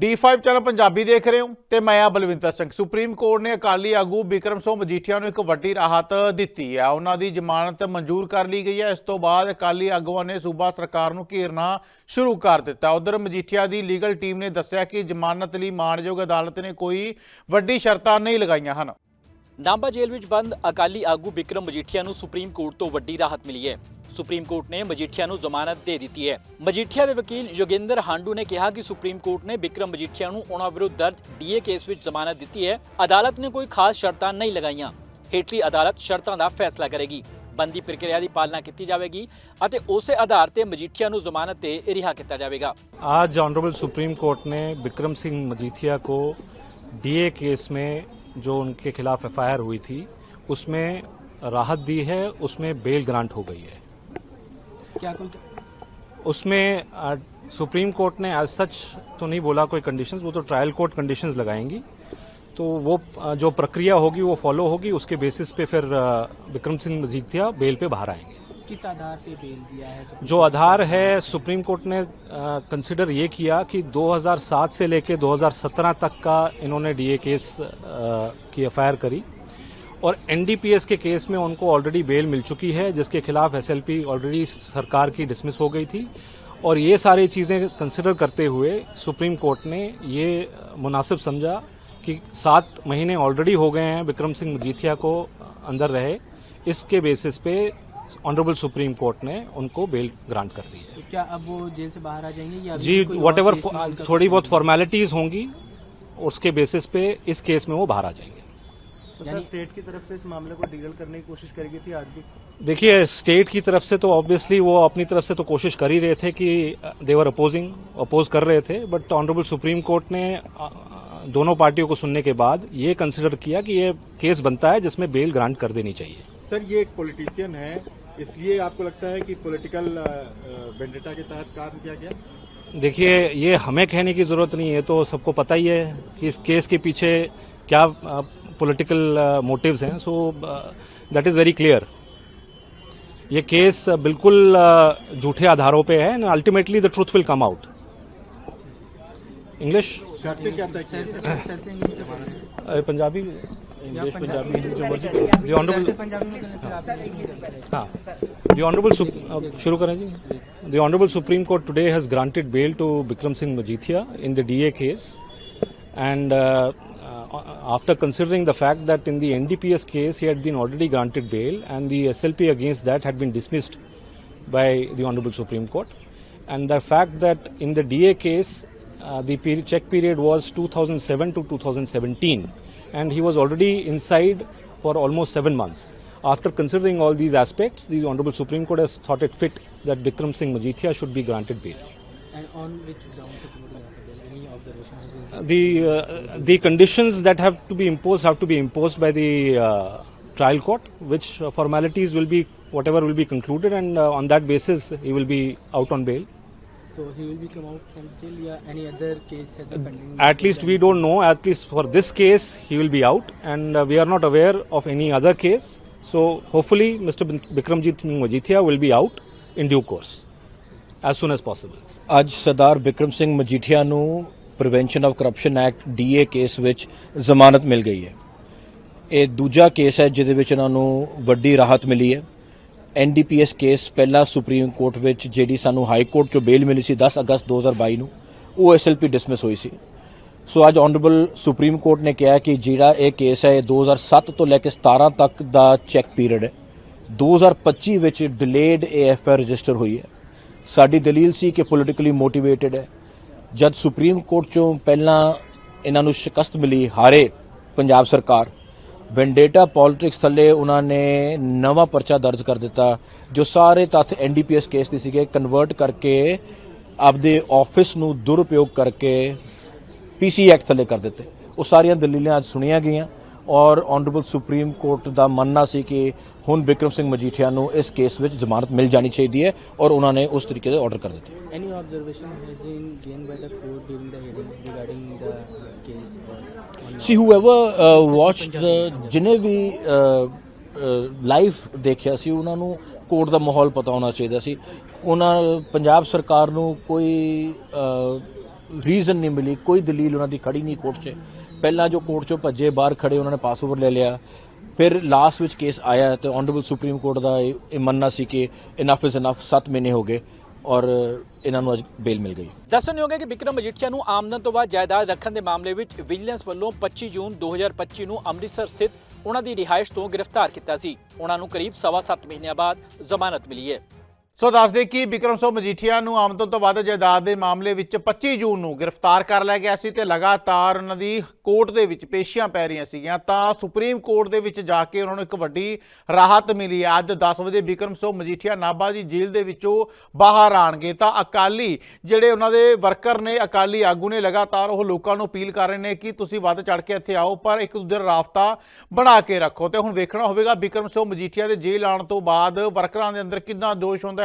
D5 channel Punjabi ਦੇਖ ਰਹੇ ਹੋ ਤੇ ਮੈਂ ਆ ਬਲਵਿੰਦਰ ਸਿੰਘ ਸੁਪਰੀਮ ਕੋਰਟ ਨੇ ਅਕਾਲੀ ਆਗੂ ਬਿਕਰਮ ਸਿੰਘ ਮਜੀਠੀਆ ਨੂੰ ਇੱਕ ਵੱਡੀ ਰਾਹਤ ਦਿੱਤੀ ਹੈ ਉਹਨਾਂ ਦੀ ਜ਼ਮਾਨਤ ਮਨਜ਼ੂਰ ਕਰ ਲਈ ਗਈ ਹੈ ਇਸ ਤੋਂ ਬਾਅਦ ਅਕਾਲੀ ਆਗੂਆਂ ਨੇ ਸੂਬਾ ਸਰਕਾਰ ਨੂੰ ਘੇਰਨਾ ਸ਼ੁਰੂ ਕਰ ਦਿੱਤਾ ਉਧਰ ਮਜੀਠੀਆ ਦੀ ਲੀਗਲ ਟੀਮ ਨੇ ਦੱਸਿਆ ਕਿ ਜ਼ਮਾਨਤ ਲਈ ਮਾਨਯੋਗ ਅਦਾਲਤ ਨੇ ਕੋਈ ਵੱਡੀ ਸ਼ਰਤਾਂ ਨਹੀਂ ਲਗਾਈਆਂ ਹਨ ਨਾਂਬਾ ਜੇਲ੍ਹ ਵਿੱਚ ਬੰਦ ਅਕਾਲੀ ਆਗੂ ਵਿਕਰਮ ਮਜੀਠੀਆ ਨੂੰ ਸੁਪਰੀਮ ਕੋਰਟ ਤੋਂ ਵੱਡੀ ਰਾਹਤ ਮਿਲੀ ਹੈ ਸੁਪਰੀਮ ਕੋਰਟ ਨੇ ਮਜੀਠੀਆ ਨੂੰ ਜ਼ਮਾਨਤ ਦੇ ਦਿੱਤੀ ਹੈ ਮਜੀਠੀਆ ਦੇ ਵਕੀਲ ਯੋਗਿੰਦਰ ਹਾਂਡੂ ਨੇ ਕਿਹਾ ਕਿ ਸੁਪਰੀਮ ਕੋਰਟ ਨੇ ਵਿਕਰਮ ਮਜੀਠੀਆ ਨੂੰ ਉਹਨਾਂ ਵਿਰੁੱਧ ਦਰਜ ਡੀਏ ਕੇਸ ਵਿੱਚ ਜ਼ਮਾਨਤ ਦਿੱਤੀ ਹੈ ਅਦਾਲਤ ਨੇ ਕੋਈ ਖਾਸ ਸ਼ਰਤਾਂ ਨਹੀਂ ਲਗਾਈਆਂ ਹੇਠਲੀ ਅਦਾਲਤ ਸ਼ਰਤਾਂ ਦਾ ਫੈਸਲਾ ਕਰੇਗੀ ਬੰਦੀ ਪ੍ਰਕਿਰਿਆ ਦੀ ਪਾਲਣਾ ਕੀਤੀ ਜਾਵੇਗੀ ਅਤੇ ਉਸੇ ਆਧਾਰ ਤੇ ਮਜੀਠੀਆ ਨੂੰ ਜ਼ਮਾਨਤ ਤੇ ਰਿਹਾ ਕੀਤਾ ਜਾਵੇਗਾ ਆਜ ਜਨਰਲ ਸੁਪਰੀਮ ਕੋਰਟ ਨੇ ਵਿਕਰਮ ਸਿੰਘ ਮਜੀਠੀਆ ਕੋ ਡੀਏ ਕੇਸ ਵਿੱਚ जो उनके खिलाफ एफ हुई थी उसमें राहत दी है उसमें बेल ग्रांट हो गई है क्या उसमें सुप्रीम कोर्ट ने आज सच तो नहीं बोला कोई कंडीशंस वो तो ट्रायल कोर्ट कंडीशंस लगाएंगी तो वो जो प्रक्रिया होगी वो फॉलो होगी उसके बेसिस पे फिर विक्रम सिंह मजीठिया बेल पे बाहर आएंगे किस आधार पे बेल दिया है जो आधार है सुप्रीम कोर्ट ने कंसिडर ये किया कि 2007 से लेकर 2017 तक का इन्होंने डीए केस आ, की एफ करी और एनडीपीएस के केस में उनको ऑलरेडी बेल मिल चुकी है जिसके खिलाफ एसएलपी ऑलरेडी सरकार की डिसमिस हो गई थी और ये सारी चीज़ें कंसिडर करते हुए सुप्रीम कोर्ट ने ये मुनासिब समझा कि सात महीने ऑलरेडी हो गए हैं विक्रम सिंह मजीठिया को अंदर रहे इसके बेसिस पे ऑनरेबल सुप्रीम कोर्ट ने उनको बेल ग्रांट कर दी है तो क्या अब वो जेल से बाहर आ जाएंगे या जी वट एवर थोड़ी बहुत फॉर्मेलिटीज होंगी उसके बेसिस पे इस केस में वो बाहर आ जाएंगे तो स्टेट की तरफ से इस मामले को डील करने की कोशिश करेगी थी आज भी देखिए स्टेट की तरफ से तो ऑब्वियसली वो अपनी तरफ से तो कोशिश कर ही रहे थे कि देवर अपोजिंग अपोज कर रहे थे बट ऑनरेबल सुप्रीम कोर्ट ने uh, दोनों पार्टियों को सुनने के बाद ये कंसिडर किया कि ये केस बनता है जिसमें बेल ग्रांट कर देनी चाहिए सर ये एक पॉलिटिशियन है इसलिए आपको लगता है कि पॉलिटिकल बेंडेटा के तहत काम किया गया देखिए ये हमें कहने की ज़रूरत नहीं है तो सबको पता ही है कि इस केस के पीछे क्या पॉलिटिकल मोटिव्स हैं so that is very clear ये केस बिल्कुल झूठे आधारों पे है and ultimately the truth will come out English Punjabi English Punjabi जो मर्जी दी ऑनरेबल हाँ दी ऑनरेबल शुरू करें जी the honourable supreme court today has granted bail to Bikram Singh Majithia in the DA case and uh, after considering the fact that in the NDPS case he had been already granted bail and the SLP against that had been dismissed by the Honorable Supreme Court and the fact that in the DA case uh, the peri check period was 2007 to 2017 and he was already inside for almost seven months. After considering all these aspects, the Honorable Supreme Court has thought it fit that Bikram Singh Majithia should be granted bail. And on which grounds the uh, the conditions that have to be imposed have to be imposed by the uh, trial court, which formalities will be whatever will be concluded, and uh, on that basis he will be out on bail. So he will be come out from jail. or any other case has been pending. At least we don't know. At least for this case, he will be out, and uh, we are not aware of any other case. So hopefully, Mr. Bikramjit Singh Majithia will be out in due course as soon as possible. ਅੱਜ ਸਰਦਾਰ ਬਿਕਰਮ ਸਿੰਘ ਮਜੀਠੀਆ ਨੂੰ prevention of corruption act DA case ਵਿੱਚ ਜ਼ਮਾਨਤ ਮਿਲ ਗਈ ਹੈ ਇਹ ਦੂਜਾ case ਹੈ ਜਿਹਦੇ ਵਿੱਚ ਇਹਨਾਂ ਨੂੰ ਵੱਡੀ ਰਾਹਤ ਮਿਲੀ ਹੈ ਐਨਡੀਪੀਐਸ ਕੇਸ ਪਹਿਲਾਂ ਸੁਪਰੀਮ ਕੋਰਟ ਵਿੱਚ ਜਿਹੜੀ ਸਾਨੂੰ ਹਾਈ ਕੋਰਟ ਚੋਂ ਬੇਲ ਮਿਲੀ ਸੀ 10 ਅਗਸਤ 2022 ਨੂੰ ਉਹ ਐਸਐਲਪੀ ਡਿਸਮਿਸ ਹੋਈ ਸੀ ਸੋ ਅੱਜ ਆਨਰੇਬਲ ਸੁਪਰੀਮ ਕੋਰਟ ਨੇ ਕਿਹਾ ਕਿ ਜਿਹੜਾ ਇਹ ਕੇਸ ਹੈ 2007 ਤੋਂ ਲੈ ਕੇ 17 ਤੱਕ ਦਾ ਚੈੱਕ ਪੀਰੀਅਡ ਹੈ 2025 ਵਿੱਚ ਡਿਲੇਡ ਏਐਫਆਰ ਰਜਿਸਟਰ ਹੋਈ ਹੈ ਸਾਡੀ ਦਲੀਲ ਸੀ ਕਿ ਪੋਲਿਟਿਕਲੀ ਮੋਟੀਵੇਟਿਡ ਹੈ ਜਦ ਸੁਪਰੀਮ ਕੋਰਟ ਚੋਂ ਪਹਿਲਾਂ ਇਹਨਾਂ ਨੂੰ ਸ਼ਿਕਸਤ ਮਿਲੀ ਹਾਰੇ ਪੰਜਾਬ ਸਰਕਾਰ ਵੈਂਡੇਟਾ ਪੋਲਿਟਿਕਸ ਥੱਲੇ ਉਹਨਾਂ ਨੇ ਨਵਾਂ ਪਰਚਾ ਦਰਜ ਕਰ ਦਿੱਤਾ ਜੋ ਸਾਰੇ ਤੱਥ ਐਨਡੀਪੀਐਸ ਕੇਸ ਦੇ ਸੀਗੇ ਕਨਵਰਟ ਕਰਕੇ ਆਪਦੇ ਆਫਿਸ ਨੂੰ ਦੁਰਉਪਯੋਗ ਕਰਕੇ ਪੀਸੀ ਐਕਟ ਥੱਲੇ ਕਰ ਦਿੱਤੇ ਉਹ ਸਾਰੀਆਂ ਦਲੀਲਾਂ ਅੱਜ ਸੁਣੀਆਂ ਗਈਆਂ ਔਰ ਆਨਰੇਬਲ ਸੁਪਰੀਮ ਕੋਰਟ ਦਾ ਮੰਨਣਾ ਸੀ ਕਿ ਹੁਣ ਵਿਕਰਮ ਸਿੰਘ ਮਜੀਠੀਆ ਨੂੰ ਇਸ ਕੇਸ ਵਿੱਚ ਜ਼ਮਾਨਤ ਮਿਲ ਜਾਣੀ ਚਾਹੀਦੀ ਹੈ ਔਰ ਉਹਨਾਂ ਨੇ ਉਸ ਤਰੀਕੇ ਦੇ ਆਰਡਰ ਕਰ ਦਿੱਤੇ any observation has been given by the court during the hearing regarding the case ਸੀ ਹੂਐਵਰ ਵਾਚਡ ਜਿਨੇ ਵੀ ਲਾਈਵ ਦੇਖਿਆ ਸੀ ਉਹਨਾਂ ਨੂੰ ਕੋਰਟ ਦਾ ਮਾਹੌਲ ਪਤਾ ਹੋਣਾ ਚਾਹੀਦਾ ਸੀ ਉਹਨਾਂ ਪੰਜਾਬ ਸਰਕਾਰ ਨੂੰ ਕੋਈ ਰੀਜ਼ਨ ਨਹੀਂ ਮਿਲੀ ਕੋਈ ਦਲੀਲ ਉਹਨਾਂ ਦੀ ਖੜੀ ਨਹੀਂ ਕੋਰਟ 'ਚ ਪਹਿਲਾਂ ਜੋ ਕੋਰਟ ਚੋਂ ਭੱਜੇ ਬਾਹਰ ਖੜੇ ਉਹਨਾਂ ਨੇ ਪਾਸਪੋਰਟ ਲੈ ਲਿਆ ਫਿਰ ਲਾਸਟ ਵਿੱਚ ਕੇਸ ਆਇਆ ਤੇ ਆਨਰੇਬਲ ਸੁਪਰੀਮ ਕੋਰਟ ਦਾ ਇਹ ਮੰਨਣਾ ਸੀ ਕਿ ਇਨਫ ਇਜ਼ ਇਨਫ 7 ਮਹੀਨੇ ਹੋ ਗਏ ਔਰ ਇਹਨਾਂ ਨੂੰ ਅੱਜ ਬੇਲ ਮਿਲ ਗਈ ਦੱਸਣ ਯੋਗ ਹੈ ਕਿ ਵਿਕਰਮ ਮਜੀਠੀਆ ਨੂੰ ਆਮਦਨ ਤੋਂ ਬਾਅਦ ਜਾਇਦਾਦ ਰੱਖਣ ਦੇ ਮਾਮਲੇ ਵਿੱਚ ਵਿਜੀਲੈਂਸ ਵੱਲੋਂ 25 ਜੂਨ 2025 ਨੂੰ ਅੰਮ੍ਰਿਤਸਰ ਸਥਿਤ ਉਹਨਾਂ ਦੀ ਰਿਹਾਇਸ਼ ਤੋਂ ਗ੍ਰਿਫਤਾਰ ਕੀਤਾ ਸੀ ਉਹਨਾਂ ਨੂੰ ਕਰੀਬ 7.5 ਮਹੀਨਿਆਂ ਬਾਅਦ ਜ਼ਮਾਨਤ ਮਿਲੀ ਹੈ ਸੋ ਦੱਸਦੇ ਕਿ ਵਿਕਰਮ ਸੋ ਮਜੀਠੀਆ ਨੂੰ ਆਮਦਨ ਤੋਂ ਵੱਧ ਜਾਇਦਾਦ ਦੇ ਮਾਮਲੇ ਵਿੱਚ 25 ਜੂਨ ਨੂੰ ਗ੍ਰਿਫਤਾਰ ਕਰ ਲਿਆ ਗਿਆ ਸੀ ਤੇ ਲਗਾਤਾਰ ਉਹਨਾਂ ਦੀ ਕੋਰਟ ਦੇ ਵਿੱਚ ਪੇਸ਼ੀਆਂ ਪੈ ਰਹੀਆਂ ਸੀਗੀਆਂ ਤਾਂ ਸੁਪਰੀਮ ਕੋਰਟ ਦੇ ਵਿੱਚ ਜਾ ਕੇ ਉਹਨਾਂ ਨੂੰ ਇੱਕ ਵੱਡੀ ਰਾਹਤ ਮਿਲੀ ਅੱਜ 10 ਵਜੇ ਵਿਕਰਮ ਸੋ ਮਜੀਠੀਆ ਨਾਭਾ ਦੀ ਜੇਲ੍ਹ ਦੇ ਵਿੱਚੋਂ ਬਾਹਰ ਆਣਗੇ ਤਾਂ ਅਕਾਲੀ ਜਿਹੜੇ ਉਹਨਾਂ ਦੇ ਵਰਕਰ ਨੇ ਅਕਾਲੀ ਆਗੂ ਨੇ ਲਗਾਤਾਰ ਉਹ ਲੋਕਾਂ ਨੂੰ ਅਪੀਲ ਕਰ ਰਹੇ ਨੇ ਕਿ ਤੁਸੀਂ ਵੱਧ ਚੜ ਕੇ ਇੱਥੇ ਆਓ ਪਰ ਇੱਕ ਦੂਜੇ ਰਾਫਤਾ ਬਣਾ ਕੇ ਰੱਖੋ ਤੇ ਹੁਣ ਵੇਖਣਾ ਹੋਵੇਗਾ ਵਿਕਰਮ ਸੋ ਮਜੀਠੀਆ ਦੇ ਜੇਲ੍ਹ ਆਣ ਤੋਂ ਬਾਅਦ ਵਰਕਰਾਂ ਦੇ ਅੰਦਰ ਕਿੰਨਾ ਜੋਸ਼ ਹੁੰਦਾ